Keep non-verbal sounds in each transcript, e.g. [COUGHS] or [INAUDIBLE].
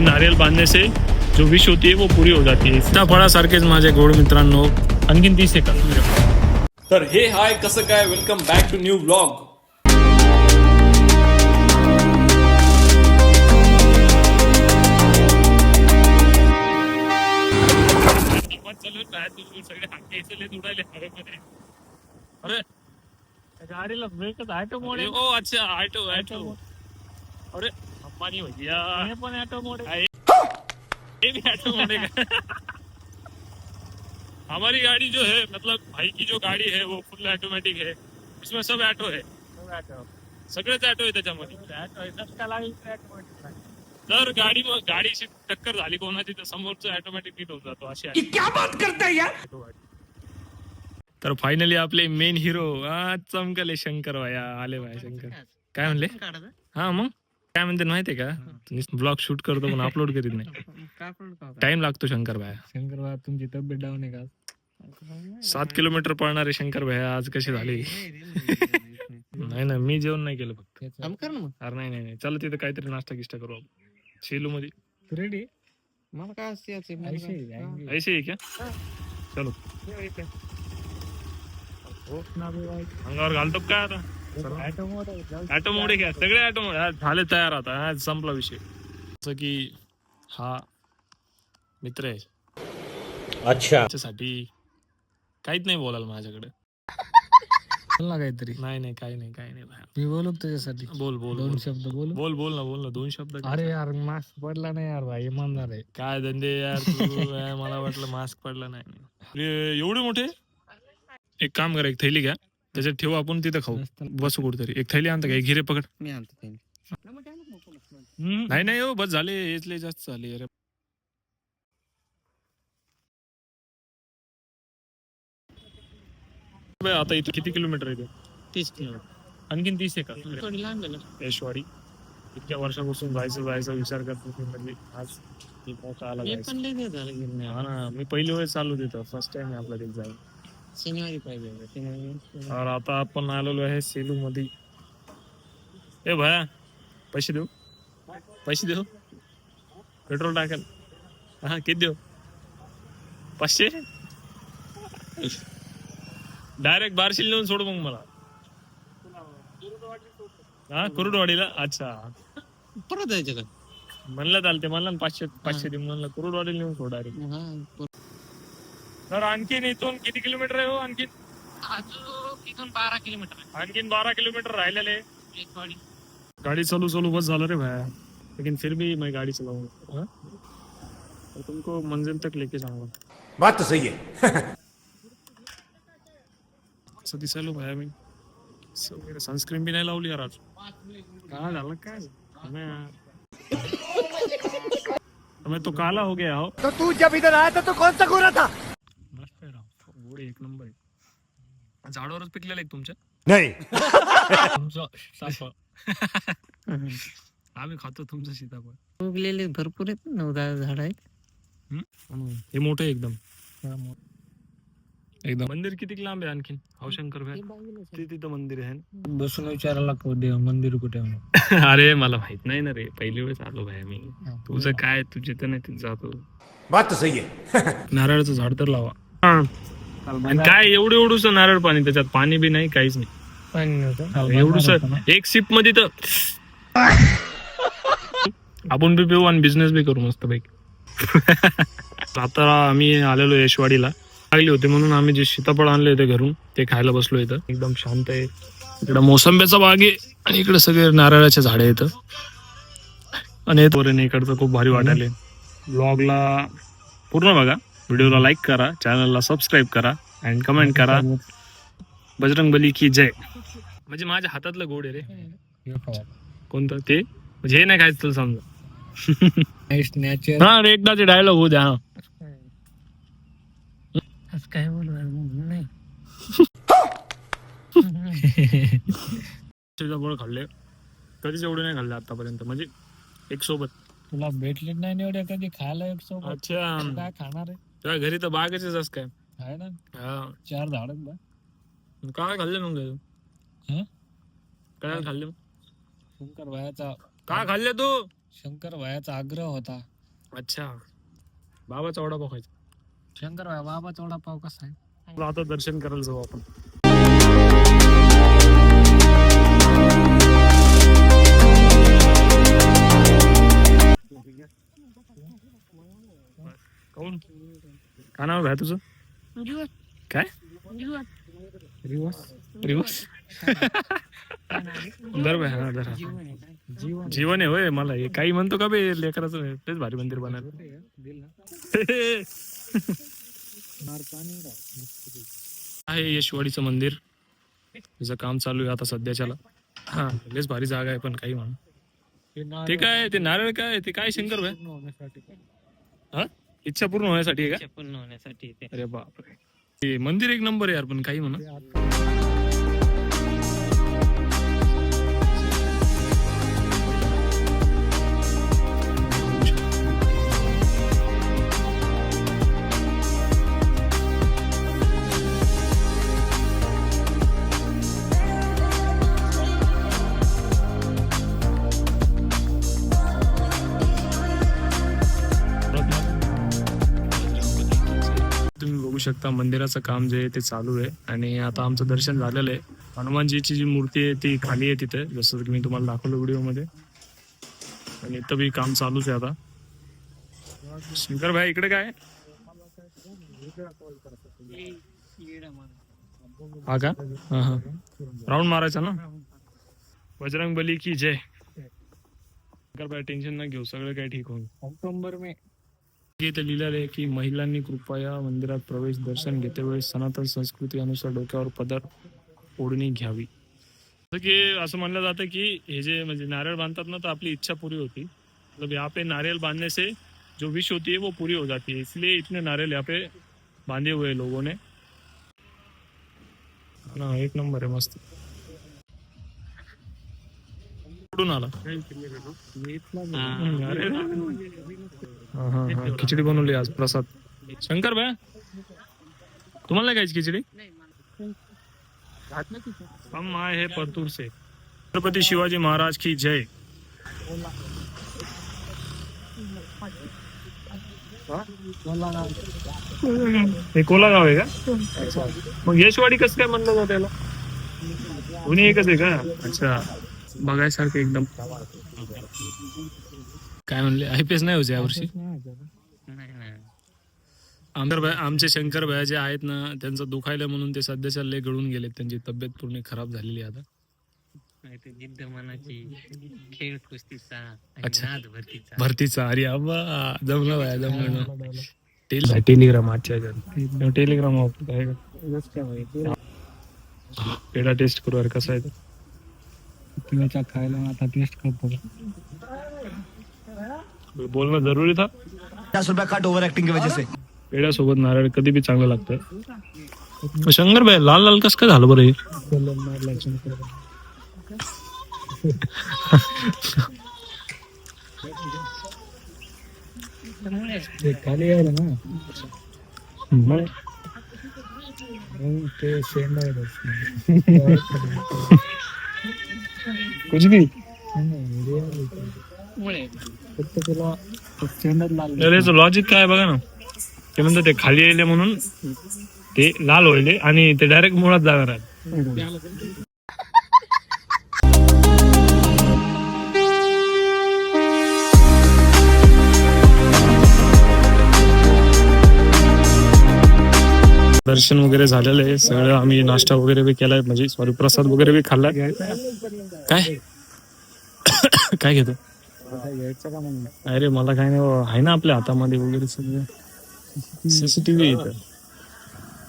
नारियल बांधने से जो विश होती है वो पूरी हो जाती है। सीताफळासारखेच माझे गोड मित्रांनो। आणखीन तीस सेकंद। तर हे हाय कसं काय? Welcome back to new blog अरे गाडीला ब्रेकच ऑटो मोड ओ अच्छा ऑटो ऑटो अरे भैया हे पण ऑटो मोड हमारी गाड़ी जो है मतलब भाई की जो गाड़ी है वो फुल ऑटोमेटिक है. इसमें सब ऑटो है. सगळेच ऑटो आहे त्याच्यामध्ये. जर गाडी गाडीशी टक्कर झाली कोणाची तर समोरचं ऑटोमॅटिक नीट होऊन जातो अशी आहे. क्या बात करता है यार? तर फायनली आपले मेन हिरो आज चमकले शंकर भाया आले भाया शंकर. काय म्हणले? हा मग? काय म्हणते माहितीये का? ब्लॉग शूट करतो पण अपलोड करीत नाही. [LAUGHS] टाइम लागतो शंकर भाया. शंकर बाबा तुमची तब्येत डाऊन आहे का? सात किलोमीटर पळणारे शंकर भाया आज कशी झाली? नाही ना मी जेवण नाही केलं फक्त. अरे नाही नाही नाही. चला तिथे काहीतरी नाश्ता गिष्टा करू आपण. शेलू मध्ये रेडी मला काय असते याचे? ऐंशी ऐंशी. ऐसे ही. क्या चलो अंगावर घालतो काय आता? ऍटो मोड घ्या. सगळे ऍटो मोड झाले तयार आता. हा संपला विषय. जसं की हा मित्र आहे. अच्छा. त्याच्यासाठी काहीच नाही बोलाल माझ्याकडे. बोल ना काहीतरी. नाही नाही काही नाही काही नाही. मी बोलू का तुझ्यासाठी बोल बोल दोन. शब्द बोलू? बोल बोल ना बोल ना. दोन शब्द अरे यार मास्क पडला नाही यार भाई इमानदार आहे. काय धंदे यार [LAUGHS] मला वाटलं मास्क पडला नाही. एवढे मोठे? एक काम करा एक थैली घ्या. त्याच्यात ठेवू आपण तिथं खाऊ. बसू कुठतरी. एक थैली आणता का एक घिरे पकड. मी आणतो ते नाही नाही हो बस झाले हेच लय जास्त झाले अरे. बे, आता इथे किती किलोमीटर आहे ते? तीस किलोमीटर. आणखीन तीस आहे का? थोडी लांब आहे यशवाडी इतक्या वर्षापासून जायचं जायचा विचार करतो की म्हणजे आज ती मौका आला मी जायचा. पण लय दिवस झालं गेलो नाही. हा ना मी पहिली वेळ चालू देतो फ़र्स्ट टाइम आपला तिथे शनिवारी पाहिजे होतं. और आता आपण आलेलो आहे सेलू मध्ये ए भया पैसे देऊ? पैसे देऊ? पेट्रोल टाकाल. हा किती देऊ? पाचशे? डायरेक्ट बारशील नेऊन सोड मग मला. हा कुरुडवाडीला? अच्छा. परत जायचं का? म्हणलं चालते म्हणलं ना पाचशे पाचशे देऊन म्हणलं. कुरुडवाडीला नेऊन सोड डायरेक्ट. हा परत. तर आणखीन इथून किती किलोमीटर आहे हो आणखीन? अजून इथून बारा किलोमीटर आहे. आणखीन बारा किलोमीटर राहिलेले एक गाडी. गाड़ी चालू चालू बस झाला रे भाया. लेकिन फिर भी मैं गाड़ी चलाऊँगा हाँ? और तुमको मंजिल तक लेके जाऊँगा. बात तो सही है। असं दिसायलो भाया मी. सनस्क्रीन भी नाही लावली यार आज. काय झालं काय? मैं मैं तो काला हो गया हो. तो तू जब इधर आया था तो कौन सा गोरा था? एक नंबर आहे झाडावरच पिकलेलं आहे तुमच्या? नहीं. तुमचं सीताफळ आम्ही खातो तुमचं सीताफळ. उगलेले भरपूर आहेत नऊ दहा झाड आहेत. हे मोठं आहे एकदम. एकदम. मंदिर किती लांब आहे आणखीन? हाव शंकर भाई ते तिथं मंदिर आहे. बसून विचारायला लागतो देव मंदिर कुठे आहे म्हणून. [LAUGHS] अरे मला माहीत नाही ना रे. पहिली वेळेस आलो भाई मी. तुझं काय? तू जिथं नाही तिथं जातो. बात तो सही है [LAUGHS] नारळाचं झाड तर लावा. आणि काय एवढं एवढूस नारळ पाणी त्याच्यात पाणी बी नाही काहीच नाही. एवढूस. एक सिपमध्ये तर आपण बी पिऊ आणि बिझनेस बी करू मस्त पैकी. आता आम्ही आलेलो यशवाडीला. लागली होती म्हणून आम्ही जे सीताफळ आणले होते घरून ते खायला बसलो इथं. एकदम शांत आहे. इकडं मोसंब्याचा बाग आहे आणि इकडे सगळे नारळाचे झाडे आहेत. आणि इकडचं खूप भारी वाटायले ब्लॉगला पूर्ण बघा. व्हिडिओला लाईक करा चॅनलला सबस्क्राईब करा अँड कमेंट करा. बजरंग बली की जय. म्हणजे माझ्या हातातलं गोड आहे रे. खावा. कोणतं? ते? म्हणजे हे नाही खायचं तुला समजा. हा रे एकदा ते डायलॉग होऊ द्या हा. काय बोलू नाही. सीताफळ खाल्ले. कधीच एवढे नाही खाल्ले आतापर्यंत. म्हणजे एक सोबत. तुला भेटले नाही एवढ्या कधी खायला एक सोबत? अच्छा. काय खाणार आहे? तुझ्या घरी तर बागच आहे जस काय? आहे ना. हा. चार झाड बा. काय खाल्ले मग हं? काय खाल्ले शंकर भायाचा काय खाल्ले तू? शंकर भायाचा आग्रह होता. अच्छा. बाबाचा वडापाव खायचा. शंकर भाया बाबाचा वडापाव कसा आहे? चला आता दर्शन करायला जाऊ आपण. काऊन काय नाव आहे तुझं? काय? बाय [LAUGHS] हा दर जीवन जीवन आहे होय मला हे काही म्हणतो का बे लेकराचं हे, तेच भारी मंदिर बनायला. [LAUGHS] आहे यशवाडीचं मंदिर. त्याचं काम चालू आहे आता सध्याच्याला. हा लयच भारी जागा आहे पण काही म्हणा. ते काय ते नारळ काय ते काय शंकर भाई? हा? इच्छा पूर्ण होण्यासाठी आहे का? पूर्ण होण्यासाठी ते. अरे बापरे. ते मंदिर एक नंबर आहे यार पण काही म्हणा. बघू शकता मंदिराचं काम जे आहे ते चालू आहे आणि आता आमचं दर्शन झालेलं आहे. हनुमानजीची जी मूर्ती आहे ती खाली आहे तिथे जसं की मी तुम्हाला दाखवलं व्हिडिओमध्ये. आणि इथं बी काम चालूच आहे आता. शंकर भाई इकडे काय? हा का? हा हा. राऊंड मारायचा ना? बजरंग बली की जय. शंकर भाई टेन्शन ना घेऊ सगळं काय ठीक होईल. ऑक्टोबर मे. इथे लिहिलेलं आहे की महिलांनी कृपया मंदिरात प्रवेश दर्शन घेतेवेळी सनातन संस्कृती अनुसार डोक्यावर पदर ओढणी घ्यावी. जसं की असं म्हणलं जातं की हे जे म्हणजे नारळ बांधतात ना तर आपली इच्छा पूरी होती. मतलब यहाँ पे नारियल बांधने से जो विश होती है वो पूरी हो जाती है. इसलिए इतने नारियल यहाँ पे बांधे हुए हैं लोगों ने. ना एक नंबर आहे मस्त. कुठून आला? अरे हा, खिचडी बनवली आज प्रसाद. शंकर भाई तुम्हाला नाही खायची खिचडी? हम आए हैं परतूर से शिवाजी महाराज की जय. हे कोला गाव आहे का? मग यशवाडी कसं काय म्हणलं जात त्याला दोन्ही एकच आहे का? अच्छा. बघायसारखं एकदम. काय म्हणले? आय पी एस नाही होते यावर्षी? आमदार भाई आमचे शंकर भाई जे आहेत ना त्यांचं दुखायला म्हणून ते सध्याच्या लय गळून गेलेत. त्यांची तब्येत पूर्ण खराब झालेली आहे आता. नाही ते जिद्द मनाची खेळ कुस्तीचा अच्छा. भरतीचा. भरतीचा. अरे अब्बा जमलं भाई जमलं. टेल टेलिग्राम आजच्या टेलिग्राम वापरत. आहे का पेढा टेस्ट करू अरे कसा आहे तो. खायला आता टेस्ट करतो. बोलणं जरुरी था? पचास रुपया कट ओवर एक्टिंग की वजह से. पेढ्यासोबत नारळ कधी बी चांगलं लागतं. शंकर भाई लाल लाल कसं काय झालं बरं हे? ते खाली ना आहे कुछ भी लॉजिक काय बघा ना? ते म्हणतात ते खाली येले म्हणून ते लाल होईल आणि ते डायरेक्ट मुळात जाणार आहेत. दर्शन वगैरे झालेलं आहे. सगळं आम्ही नाश्ता वगैरे बी केलाय. म्हणजे सॉरी प्रसाद वगैरे बी खाल्लाय. काय? [COUGHS] काय घेतो? अरे मला काय नाही आहे ना आपल्या हातामध्ये वगैरे सगळं? सीसीटीव्ही इथं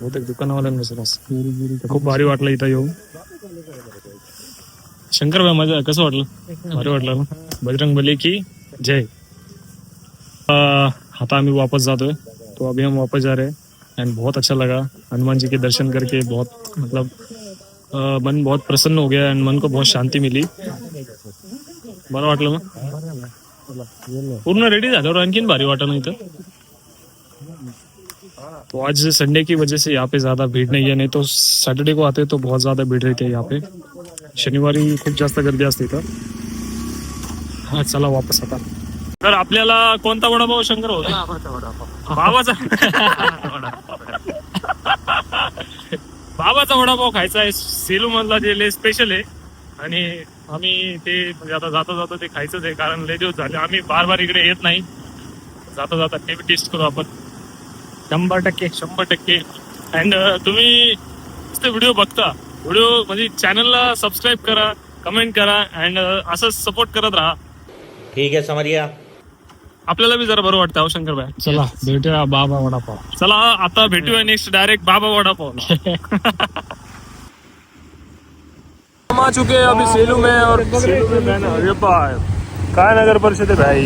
बहुतेक दुकानावाल्यांना नसेल असं खूप भारी वाटलं इथं येऊन शंकर भाई मज़ा कसं वाटलं? भारी वाटलं ना? बजरंग बली की जय। आता आम्ही वापस जातोय। तो अभी हम वापस जा रहे हैं। एंड बहुत अच्छा लगा। हनुमान जी के दर्शन करके बहुत मतलब मन बहुत प्रसन्न हो गया एंड मन को बहुत शांति मिली। बरं वाटलं मग पूर्ण रेडी झाल्यावर आणखीन भारी वाटा नाही तर तो आज संडे की वजह से यहाँ पे ज्यादा भीड़ नहीं है नहीं तो सैटरडे को आते तो बहुत ज्यादा भीड़ रहती है यहाँ पे। शनिवारी खूप जास्त गर्दी असते इथं हा चला वापस आता। तर आपल्याला कोणता वडापाव शंकर होता बाबाचा बाबाचा वडापाव खायचा आहे. सेलू मधला जे लय स्पेशल आहे. आणि आम्ही ते म्हणजे आता जाता जाता ते खायचंच आहे कारण लय दिवस झाले. आम्ही बार बार इकडे येत नाही. जाता जाता ते टेस्ट करू आपण. शंभर टक्के. शंभर टक्के. अँड तुम्ही व्हिडिओ बघता. व्हिडिओ म्हणजे चॅनलला सबस्क्राईब करा कमेंट करा अँड असंच सपोर्ट करत राहा. ठीक है समझ गया आपल्याला बी जरा बरं वाटतं हो शंकर भाई चला भेटूया बाबा वडापाव. चला आता भेटूया नेक्स्ट डायरेक्ट बाबा वडापाव. [LAUGHS] हम आ चुके हैं अभी सेलू में और सेलू में काय नगर परिषद है भाई?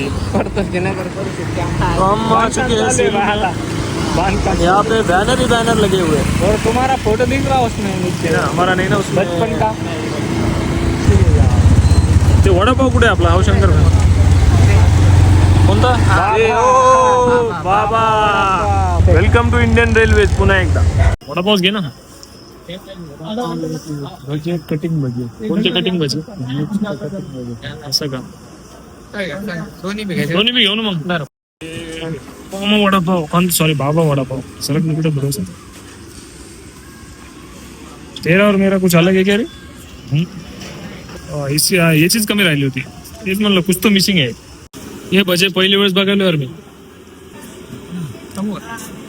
तो हम आ चुके हैं सेलू में। यहाँ पे बैनर ही बैनर लगे हुए और तुम्हारा फ़ोटो दिख रहा उसमें नीचे? हमारा नहीं ना उसमें बचपन का। ते वडापाव कुठे आहे आपला? हो शंकर कोणता? बाबा। वेलकम टू इंडियन रेल्वे पुन्हा एकदा. वडापाव घे ना. भजी कटिंग भजी कोणते कटिंग भजी असं का? दोन्ही बी घेऊ ना मग. मामा वडापाव. सॉरी बाबा वडापाव. सरक निकटे भरोसा. तेरा और मेरा कुछ अलग है क्या रे? इसी हा, ही चीज कमी राहिली होती. तेच म्हणलं कुछ तो मिसिंग आहे. हे भजे पहिली वेळेस बघायला यार मी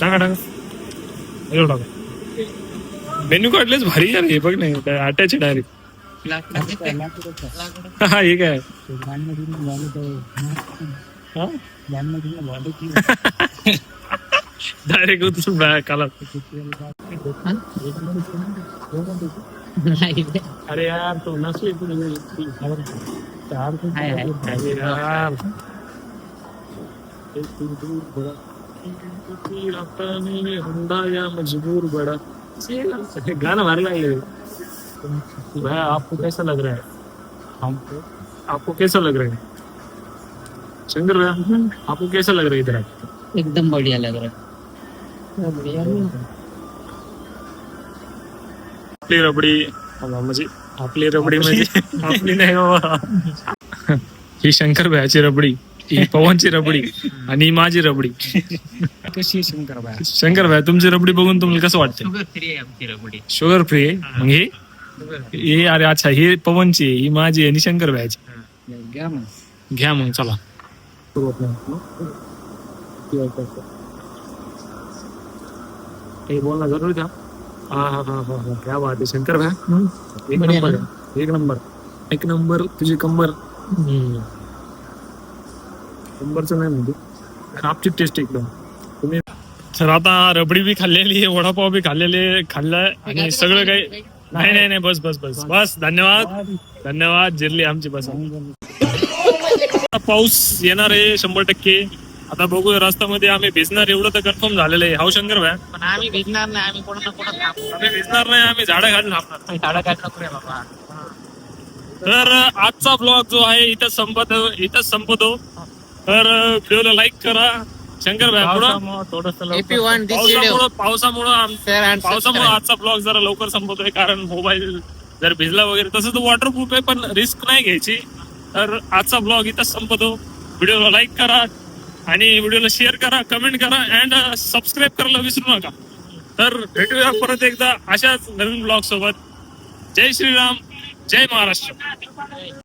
टाका टाका. हे टाका. मेन्यू काढलेच भारी यार हे बघ नाही अटॅच डायरेक्ट हा हे काय? हा। काला अरे यार तो नसली यार मजबूर बड़ा गाना मार भाई आपको कैसा लग रहा है? हमको? आपको कैसा लग रहा है? शंकर भैया आपको कैसा लग रहा है इधर? एकदम बढ़िया लग रहा है। आपली रबडी म्हणजे आपली रबडी म्हणजे आपली नाही बाबा ही शंकर भयाची रबडी ही पवनची रबडी आणि ही माझी रबडी। कशी शंकर बाय शंकर भाई तुमची रबडी बघून तुम्हाला कसं वाटतं शुगर फ्री आहे आमची रबडी. शुगर फ्री आहे? मग हे? हे अरे अच्छा ही पवनची आहे, ही माझी आहे आणि शंकर भयाची घ्या मग. घ्या मग चला. हे बोलना जरूर द्या हा हा हा हा हा क्या बात आहे शंकर भाई एक बढ़िया नंबर ना? आहे. एक नंबर एक नंबर तुझी कंबर कंबरचं नाही खापची टेस्ट एकदम तुम्ही सर आता रबडी बी खाल्लेली आहे वडापाव बी खाल्लेले खाल्लाय आणि सगळं काही नाही नाही नाही बस बस बस बस धन्यवाद धन्यवाद जिरली आमची बस आता पाऊस येणार आहे शंभर टक्के. आता बघू रस्त्यामध्ये आम्ही भिजणार एवढं तर कन्फर्म झालेलं आहे. हाव शंकर भाई पण आम्ही भिजणार नाही आम्ही कोणा कोणा थांबू आम्ही भिजणार नाही आम्ही झाडं घालून थांबणार. झाडा काय नको रे बाबा. तर आजचा ब्लॉग जो आहे इथं संपत इथंच संपतो. तर व्हिडिओला लाईक करा. शंकर भाई पुढं? थोडस पावसामुळं पावसामुळं आम- पावसामुळे आजचा ब्लॉग जरा लवकर संपवतोय कारण मोबाईल जर भिजला वगैरे तसं तो वॉटरप्रूफ आहे पण रिस्क नाही घ्यायची. तर आजचा ब्लॉग इथं संपतो. व्हिडिओला लाईक करा आणि व्हिडिओला शेअर करा कमेंट करा अँड सबस्क्राईब uh, करायला विसरू नका. तर भेटूया परत एकदा अशाच नवीन ब्लॉग सोबत. जय श्रीराम जय महाराष्ट्र.